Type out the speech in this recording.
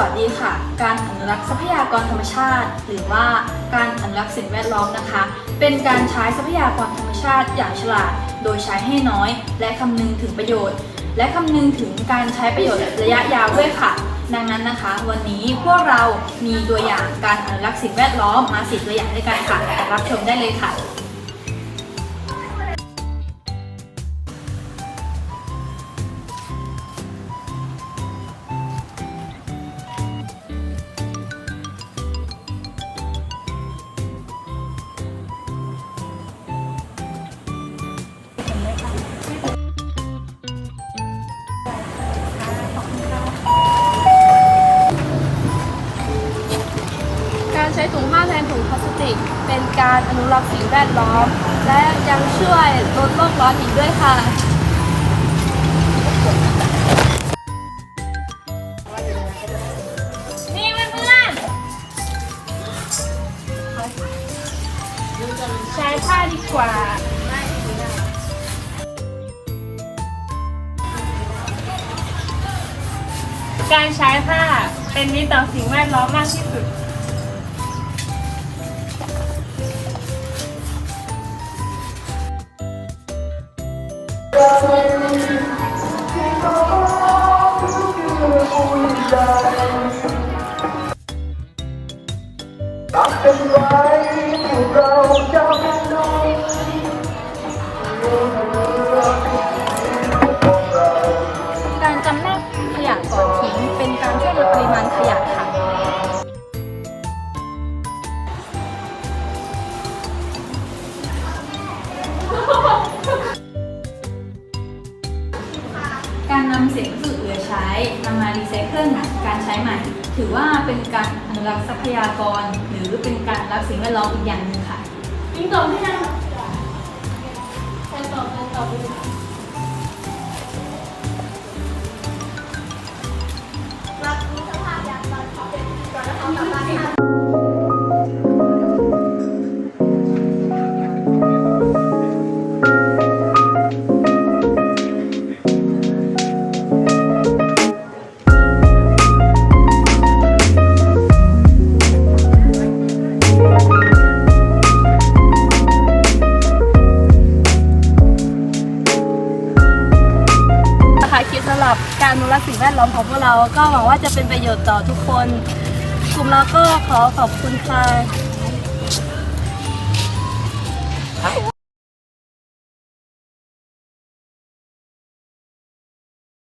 วัสดีค่ะ การอนุรักษ์ทรัพยากรธรรมชาติ หรือว่าการอนุรักษ์สิ่งแวดล้อมนะคะ เป็นการใช้ทรัพยากรธรรมชาติอย่างฉลาด โดยใช้ให้น้อย และคำนึงถึงประโยชน์ และคำนึงถึงการใช้ประโยชน์ระยะยาวด้วยค่ะ ดังนั้นนะคะ วันนี้พวกเรามีตัวอย่างการอนุรักษ์สิ่งแวดล้อมมาสิตัวอย่างด้วยกันค่ะรับชมได้เลยค่ะ ถุงพลาสติก เป็นการอนุรักษ์สิ่งแวดล้อม และยังช่วยลดโลกร้อนอีกด้วยค่ะ นี่เพื่อนๆใช้ผ้าดีกว่า การใช้ผ้าเป็นมิตรต่อสิ่งแวดล้อมมากที่สุด ก การใช้ใหม่ ถือว่าเป็นการอนุรักษ์ทรัพยากร หรือเป็นการรักสิ่งแวดล้อมอีกอย่างหนึ่งค่ะยิงตอบที่ยังใครตอบใครตอบดีนะคะ คิดสำหรับการอนุรักษ์สิ่งแวดล้อมของพวกเรา ก็หวังว่าจะเป็นประโยชน์ต่อทุกคน กลุ่มเราก็ขอขอบคุณค่ะ